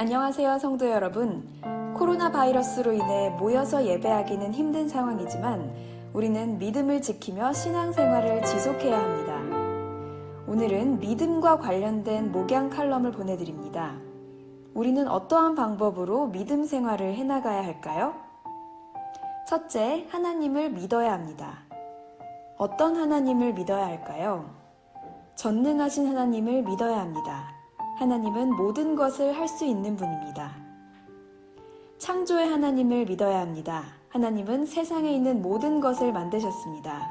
안녕하세요, 성도 여러분. 코로나 바이러스로 인해 모여서 예배하기는 힘든 상황이지만 우리는 믿음을 지키며 신앙생활을 지속해야 합니다. 오늘은 믿음과 관련된 목양 칼럼을 보내드립니다. 우리는 어떠한 방법으로 믿음 생활을 해나가야 할까요? 첫째, 하나님을 믿어야 합니다. 어떤 하나님을 믿어야 할까요? 전능하신 하나님을 믿어야 합니다. 하나님은 모든 것을 할 수 있는 분입니다. 창조의 하나님을 믿어야 합니다. 하나님은 세상에 있는 모든 것을 만드셨습니다.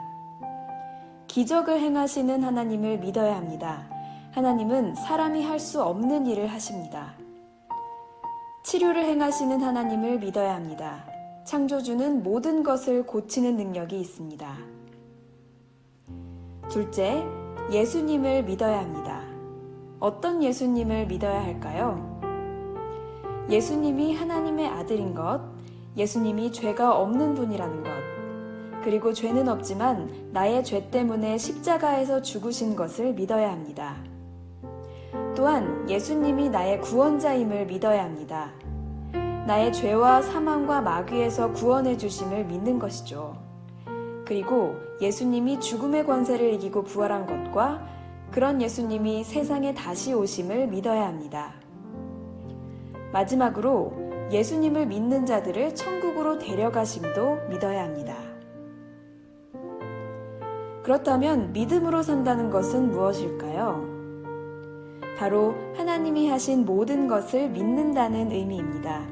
기적을 행하시는 하나님을 믿어야 합니다. 하나님은 사람이 할 수 없는 일을 하십니다. 치료를 행하시는 하나님을 믿어야 합니다. 창조주는 모든 것을 고치는 능력이 있습니다. 둘째, 예수님을 믿어야 합니다. 어떤 예수님을 믿어야 할까요? 예수님이 하나님의 아들인 것, 예수님이 죄가 없는 분이라는 것, 그리고 죄는 없지만 나의 죄 때문에 십자가에서 죽으신 것을 믿어야 합니다. 또한 예수님이 나의 구원자임을 믿어야 합니다. 나의 죄와 사망과 마귀에서 구원해 주심을 믿는 것이죠. 그리고 예수님이 죽음의 권세를 이기고 부활한 것과 그런 예수님이 세상에 다시 오심을 믿어야 합니다. 마지막으로 예수님을 믿는 자들을 천국으로 데려가심도 믿어야 합니다. 그렇다면 믿음으로 산다는 것은 무엇일까요? 바로 하나님이 하신 모든 것을 믿는다는 의미입니다.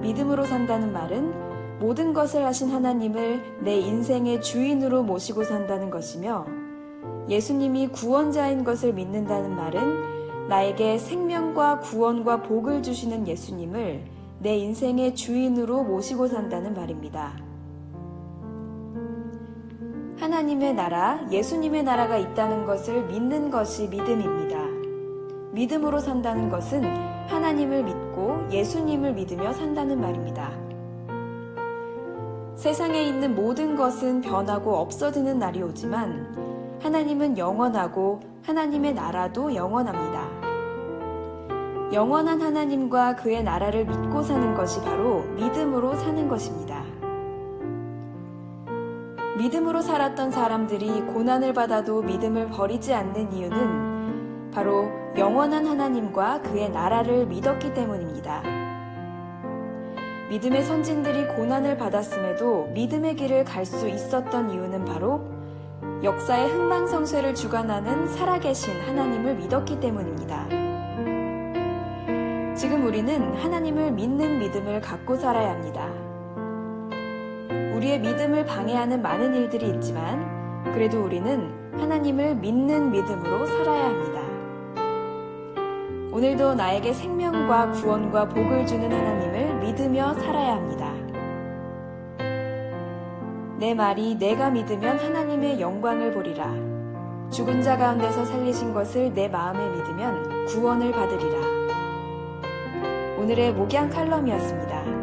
믿음으로 산다는 말은 모든 것을 하신 하나님을 내 인생의 주인으로 모시고 산다는 것이며 예수님이 구원자인 것을 믿는다는 말은 나에게 생명과 구원과 복을 주시는 예수님을 내 인생의 주인으로 모시고 산다는 말입니다. 하나님의 나라, 예수님의 나라가 있다는 것을 믿는 것이 믿음입니다. 믿음으로 산다는 것은 하나님을 믿고 예수님을 믿으며 산다는 말입니다. 세상에 있는 모든 것은 변하고 없어지는 날이 오지만 하나님은 영원하고 하나님의 나라도 영원합니다. 영원한 하나님과 그의 나라를 믿고 사는 것이 바로 믿음으로 사는 것입니다. 믿음으로 살았던 사람들이 고난을 받아도 믿음을 버리지 않는 이유는 바로 영원한 하나님과 그의 나라를 믿었기 때문입니다. 믿음의 선진들이 고난을 받았음에도 믿음의 길을 갈 수 있었던 이유는 바로 역사의 흥망성쇠를 주관하는 살아계신 하나님을 믿었기 때문입니다. 지금 우리는 하나님을 믿는 믿음을 갖고 살아야 합니다. 우리의 믿음을 방해하는 많은 일들이 있지만 그래도 우리는 하나님을 믿는 믿음으로 살아야 합니다. 오늘도 나에게 생명과 구원과 복을 주는 하나님을 믿으며 살아야 합니다. 내 말이 내가 믿으면 하나님의 영광을 보리라. 죽은 자 가운데서 살리신 것을 내 마음에 믿으면 구원을 받으리라. 오늘의 목양 칼럼이었습니다.